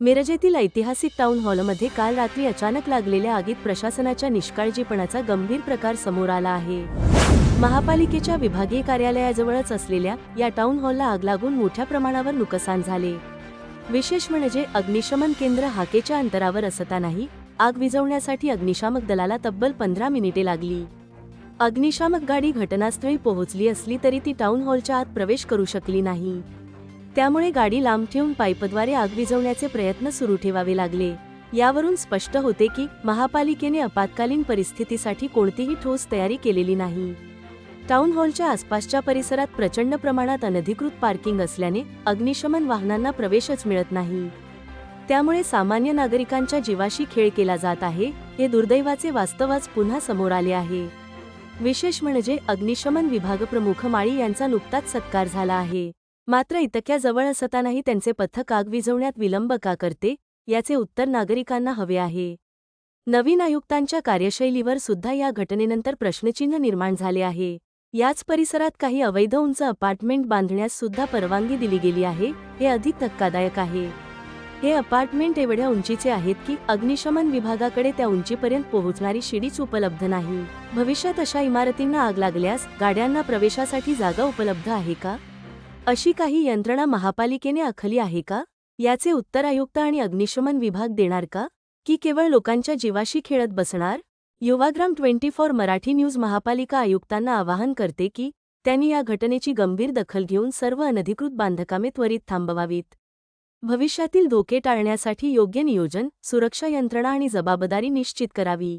मिरजेतील ऐतिहासिक टाउन हॉलमध्ये काल रात्री अचानक लागलेल्या आगीत प्रशासनाच्या निष्काळजीपणाचा गंभीर प्रकार समोर आला आहे. महापालिकेच्या विभागीय कार्यालयाजवळच असलेल्या या टाउन हॉलला आग लागून मोठ्या प्रमाणावर नुकसान झाले. विशेष म्हणजे अग्निशमन केंद्र हाकेच्या अंतरावर असतानाही आग विझवण्यासाठी अग्निशामक दलाला तब्बल पंधरा मिनिटे लागली. अग्निशामक गाडी घटनास्थळी पोहोचली असली तरी ती टाउन हॉलच्या आत प्रवेश करू शकली नाही. त्यामुळे गाडी लांब ठेवून पाईपद्वारे आग विझवण्याचे प्रयत्न सुरू ठेवावे लागले. यावरून स्पष्ट होते की महापालिकेने आपत्कालीन परिस्थितीसाठी कोणतीही ठोस तयारी केलेली नाही. टाउन हॉलच्या आसपासच्या परिसरात प्रचंड प्रमाणात अनधिकृत पार्किंग असल्याने अग्निशमन वाहनांना प्रवेशच मिळत नाही. त्यामुळे सामान्य नागरिकांच्या जीवाशी खेळ केला जात आहे हे दुर्दैवाचे वास्तवाच पुन्हा समोर आले आहे. विशेष म्हणजे अग्निशमन विभाग प्रमुख माळी यांचा नुकताच सत्कार झाला आहे. मात्र इतक्या जवळ असतानाही त्यांचे पथक आग विझवण्यात विलंब का करते याचे उत्तर नागरिकांना हवे आहे. नवीन आयुक्तांच्या कार्यशैलीवर सुद्धा या घटनेनंतर प्रश्नचिन्ह निर्माण झाले आहे. याच परिसरात काही अवैध उंच अपार्टमेंट बांधण्यास सुद्धा परवानगी दिली गेली आहे हे अधिक धक्कादायक आहे. हे अपार्टमेंट एवढ्या उंचीचे आहेत की अग्निशमन विभागाकडे त्या उंचीपर्यंत पोहोचणारी शिडीच उपलब्ध नाही. भविष्यात अशा इमारतींना आग लागल्यास गाड्यांना प्रवेशासाठी जागा उपलब्ध आहे का? अशी काही यंत्रणा महापालिकेने आखली आहे का? याचे उत्तर आयुक्त आणि अग्निशमन विभाग देणार का? की केवळ लोकांच्या जीवाशी खेळत बसणार? Yuvagram twenty four Marathi news महापालिका आयुक्तांना आवाहन करते की त्यांनी या घटनेची गंभीर दखल घेऊन सर्व अनधिकृत बांधकामे त्वरित थांबवावीत. भविष्यातील धोके टाळण्यासाठी योग्य नियोजन सुरक्षा यंत्रणा आणि जबाबदारी निश्चित करावी.